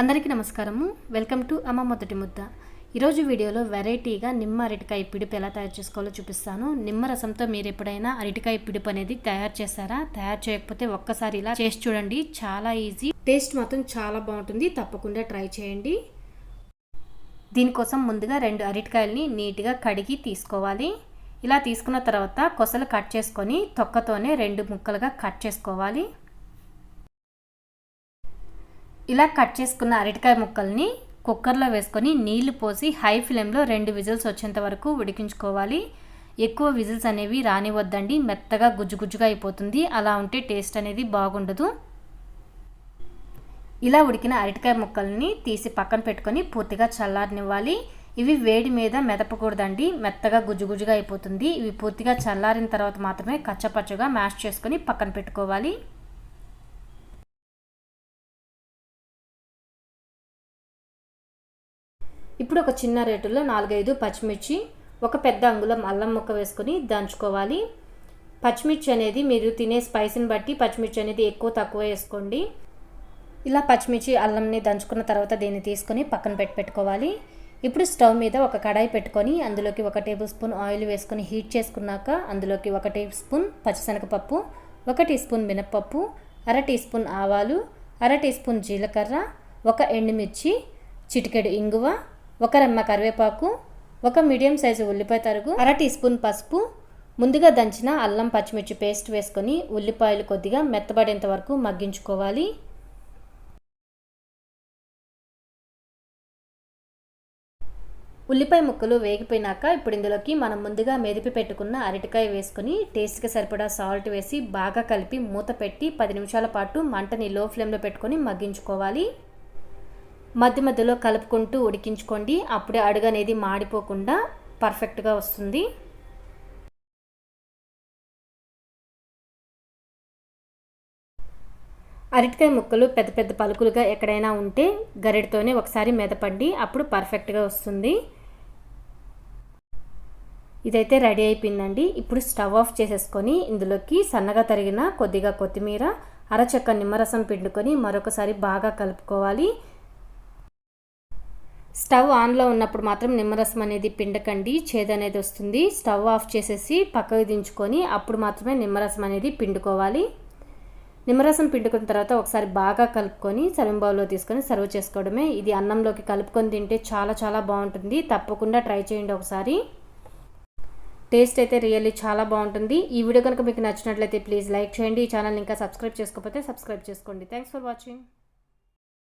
అందరికీ నమస్కారము. Welcome to అమ్మ మొదటి ముద్ద. ఈరోజు వీడియోలో వెరైటీగా నిమ్మ అరటికాయ పిడుపు ఎలా తయారు చేసుకోవాలో చూపిస్తాను. నిమ్మ రసంతో మీరు ఎప్పుడైనా అరటికాయ పిడుపు అనేది తయారు చేస్తారా తయారు చేయకపోతే ఒక్కసారి ఇలా చేసి చూడండి. చాలా ఈజీ. టేస్ట్ మాత్రం చాలా బాగుంటుంది. తప్పకుండా ట్రై చేయండి. దీనికోసం ముందుగా రెండు అరటికాయలని నీట్గా కడిగి తీసుకోవాలి. ఇలా తీసుకున్న తర్వాత కొసలు కట్ చేసుకొని తొక్కతోనే రెండు ముక్కలుగా కట్ చేసుకోవాలి. ఇలా కట్ చేసుకున్న అరటికాయ ముక్కల్ని కుక్కర్లో వేసుకొని నీళ్ళు పోసి హై ఫ్లేమ్లో రెండు విజిల్స్ వచ్చేంత వరకు ఉడికించుకోవాలి. ఎక్కువ విజిల్స్ అనేవి రానివద్దండి మెత్తగా గుజ్జు గుజ్జుగా అయిపోతుంది. అలా ఉంటే టేస్ట్ అనేది బాగుండదు. ఇలా ఉడికిన అరటికాయ ముక్కల్ని తీసి పక్కన పెట్టుకొని పూర్తిగా చల్లారనివ్వాలి. ఇవి వేడి మీద మెదపకూడదండి. మెత్తగా గుజ్జు గుజ్జుగా అయిపోతుంది. ఇవి పూర్తిగా చల్లారిన తర్వాత మాత్రమే కచ్చపచ్చగా మ్యాష్ చేసుకొని పక్కన పెట్టుకోవాలి. ఇప్పుడు ఒక చిన్న రేటులో నాలుగైదు పచ్చిమిర్చి ఒక పెద్ద అంగుళం అల్లం ముక్క వేసుకొని దంచుకోవాలి. పచ్చిమిర్చి అనేది మీరు తినే స్పైసీని బట్టి పచ్చిమిర్చి అనేది ఎక్కువ తక్కువ వేసుకోండి. ఇలా పచ్చిమిర్చి అల్లంని దంచుకున్న తర్వాత దీన్ని తీసుకొని పక్కన పెట్టి పెట్టుకోవాలి. ఇప్పుడు స్టవ్ మీద ఒక కడాయి పెట్టుకొని అందులోకి ఒక టేబుల్ స్పూన్ ఆయిల్ వేసుకొని హీట్ చేసుకున్నాక అందులోకి ఒక టేబుల్ స్పూన్ పచ్చిశనగపప్పు ఒక టీ స్పూన్ మినప్పప్పు అర టీ స్పూన్ ఆవాలు అర టీ స్పూన్ జీలకర్ర ఒక ఎండుమిర్చి చిటికెడు ఇంగువ ఒక రెమ్మ కరివేపాకు ఒక మీడియం సైజు ఉల్లిపాయ తరుగు అర టీ స్పూన్ పసుపు ముందుగా దంచిన అల్లం పచ్చిమిర్చి పేస్ట్ వేసుకొని ఉల్లిపాయలు కొద్దిగా మెత్తబడేంత వరకు మగ్గించుకోవాలి. ఉల్లిపాయ ముక్కలు వేగిపోయినాక ఇప్పుడు ఇందులోకి మనం ముందుగా మెదిపి పెట్టుకున్న అరటికాయ వేసుకొని టేస్ట్కి సరిపడా సాల్ట్ వేసి బాగా కలిపి మూత పెట్టి పది నిమిషాల పాటు మంటని లో ఫ్లేమ్లో పెట్టుకొని మగ్గించుకోవాలి. మధ్య మధ్యలో కలుపుకుంటూ ఉడికించుకోండి. అప్పుడే అడుగు అనేది మాడిపోకుండా పర్ఫెక్ట్గా వస్తుంది. అరటికాయ ముక్కలు పెద్ద పెద్ద పలుకులుగా ఎక్కడైనా ఉంటే గరిటతోనే ఒకసారి మెదపండి. అప్పుడు పర్ఫెక్ట్గా వస్తుంది. ఇదైతే రెడీ అయిపోయిందండి. ఇప్పుడు స్టవ్ ఆఫ్ చేసేసుకొని ఇందులోకి సన్నగా తరిగిన కొద్దిగా కొత్తిమీర అరచక్క నిమ్మరసం పిండుకొని మరొకసారి బాగా కలుపుకోవాలి. స్టవ్ ఆన్లో ఉన్నప్పుడు మాత్రం నిమ్మరసం అనేది పిండకండి చేదు అనేది వస్తుంది. స్టవ్ ఆఫ్ చేసేసి పక్కకు దించుకొని అప్పుడు మాత్రమే నిమ్మరసం అనేది పిండుకోవాలి. నిమ్మరసం పిండుకున్న తర్వాత ఒకసారి బాగా కలుపుకొని సర్వింగ్ తీసుకొని సర్వ్ చేసుకోవడమే. ఇది అన్నంలోకి కలుపుకొని తింటే చాలా చాలా బాగుంటుంది. తప్పకుండా ట్రై చేయండి ఒకసారి. టేస్ట్ అయితే రియల్లీ చాలా బాగుంటుంది. ఈ వీడియో కనుక మీకు నచ్చినట్లయితే ప్లీజ్ లైక్ చేయండి. ఈ ఛానల్ ఇంకా సబ్స్క్రైబ్ చేసుకోకపోతే సబ్స్క్రైబ్ చేసుకోండి. Thanks for watching